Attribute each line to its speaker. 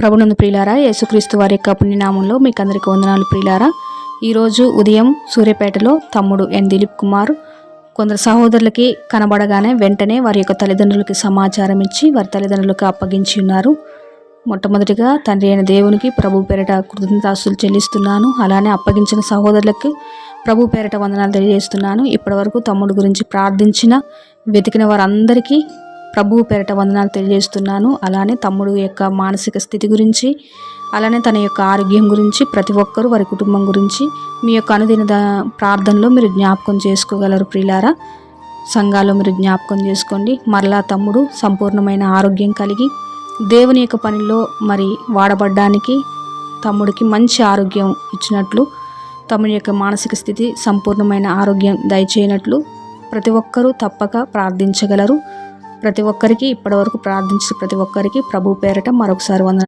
Speaker 1: ప్రభునందు ప్రియులారా యేసుక్రీస్తు వారి యొక్క పుణ్యనామంలో మీకు అందరికీ వందనాలు ప్రియులారా. ఈరోజు ఉదయం సూర్యాపేటలో తమ్ముడు ఎన్. దిలీప్ కుమార్ కొందరు సహోదరులకి కనబడగానే వెంటనే వారి యొక్క తల్లిదండ్రులకి సమాచారం ఇచ్చి వారి తల్లిదండ్రులకు అప్పగించి ఉన్నారు. మొట్టమొదటిగా తండ్రి అయిన దేవునికి ప్రభు పేరిట కృతజ్ఞతాస్తులు చెల్లిస్తున్నాను. అలానే అప్పగించిన సహోదరులకు ప్రభు పేరిట వందనాలు తెలియజేస్తున్నాను. ఇప్పటివరకు తమ్ముడు గురించి ప్రార్థించిన వెతికిన వారందరికీ ప్రభు పేరిట వందనాలు తెలియజేస్తున్నాను. అలానే తమ్ముడు యొక్క మానసిక స్థితి గురించి అలానే తన యొక్క ఆరోగ్యం గురించి ప్రతి ఒక్కరూ వారి కుటుంబం గురించి మీ యొక్క అనుదిన ప్రార్థనలో మీరు జ్ఞాపకం చేసుకోగలరు ప్రియులారా. సంఘాలు మీరు జ్ఞాపకం చేసుకోండి. మరలా తమ్ముడు సంపూర్ణమైన ఆరోగ్యం కలిగి దేవుని యొక్క పనిలో మరి వాడబడ్డానికి తమ్ముడికి మంచి ఆరోగ్యం ఇచ్చినట్లు తమ్ముడి యొక్క మానసిక స్థితి సంపూర్ణమైన ఆరోగ్యం దయచేయనట్లు ప్రతి ఒక్కరూ తప్పక ప్రార్థించగలరు. ప్రతి ఒక్కరికి ఇప్పటివరకు ప్రార్థించిన ప్రతి ఒక్కరికి ప్రభు పేరట మరొకసారి వందన